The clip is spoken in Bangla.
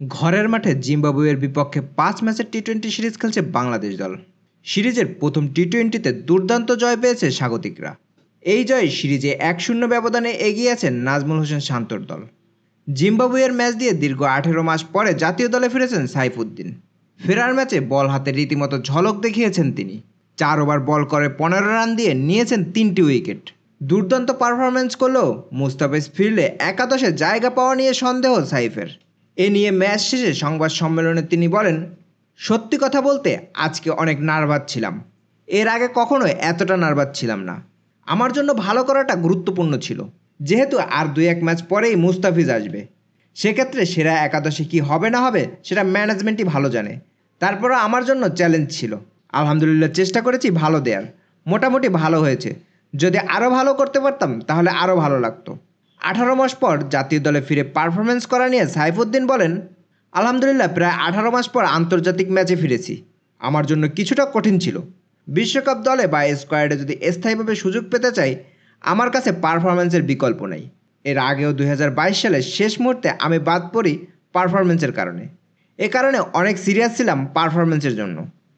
ঘরের মাঠে জিম্বাবুয়ের বিপক্ষে পাঁচ ম্যাচের টি টোয়েন্টি সিরিজ খেলছে বাংলাদেশ দল। সিরিজের প্রথম টি টোয়েন্টিতে দুর্দান্ত জয় পেয়েছে স্বাগতিকরা। এই জয়ে সিরিজে এক শূন্য ব্যবধানে এগিয়ে আছেন নাজমুল হোসেন শান্তর দল। জিম্বাবুয়ের ম্যাচ দিয়ে দীর্ঘ আঠেরো মাস পরে জাতীয় দলে ফিরেছেন সাইফুদ্দিন। ফেরার ম্যাচে বল হাতে রীতিমতো ঝলক দেখিয়েছেন তিনি। চার ওভার বল করে পনেরো রান দিয়ে নিয়েছেন তিনটি উইকেট। দুর্দান্ত পারফরমেন্স করলেও মুস্তাফিজ ফিরলে একাদশে জায়গা পাওয়া নিয়ে সন্দেহ সাইফের। এ নিয়ে ম্যাচ শেষে সংবাদ সম্মেলনে তিনি বলেন, সত্যি কথা বলতে আজকে অনেক নার্ভাস ছিলাম। এর আগে কখনো এতটা নার্ভাস ছিলাম না। আমার জন্য ভালো করাটা গুরুত্বপূর্ণ ছিল। যেহেতু আর দুই এক ম্যাচ পরেই মুস্তাফিজ আসবে। সেক্ষেত্রে সেরা একাদশে কি হবে না হবে সেটা ম্যানেজমেন্টই ভালো জানে। তারপরে আমার জন্য চ্যালেঞ্জ ছিল। আলহামদুলিল্লাহ চেষ্টা করেছি ভালো দেওয়ার মোটামুটি ভালো হয়েছে। যদি আরও ভালো করতে পারতাম তাহলে আরও ভালো লাগতো। আঠারো মাস পর জাতীয় দলে ফিরে পারফরমেন্স করা নিয়ে সাইফুদ্দিন বলেন, আলহামদুলিল্লাহ, প্রায় আঠারো মাস পর আন্তর্জাতিক ম্যাচে ফিরেছি। আমার জন্য কিছুটা কঠিন ছিল। বিশ্বকাপ দলে বা স্কোয়াডে যদি স্থায়ীভাবে সুযোগ পেতে চাই, আমার কাছে পারফরমেন্সের বিকল্প নেই। এর আগেও দুই সালে শেষ মুহূর্তে আমি বাদ পড়ি পারফরমেন্সের কারণে। এ কারণে অনেক সিরিয়াস ছিলাম পারফরমেন্সের জন্য।